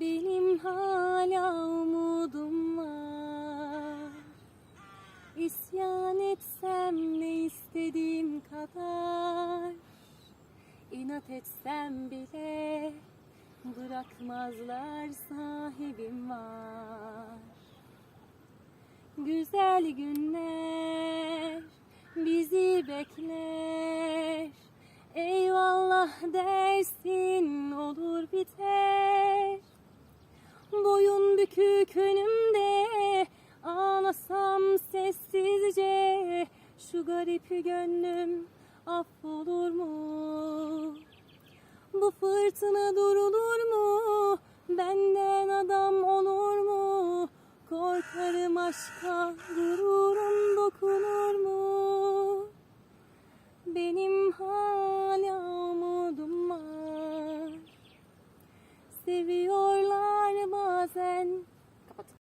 Benim hala umudum var. İsyan etsem ne istediğim kadar. İnat etsem bile Bırakmazlar sahibim var. Güzel günler bizi bekler. Eyvallah dersin olur biter bükük önümde Ağlasam sessizce Şu garip gönlüm affolur mu? Bu fırtına durulur mu? Benden adam olur mu? Korkarım aşka gururum dokunur mu? Benim hala umudum var Seviyorlar bazen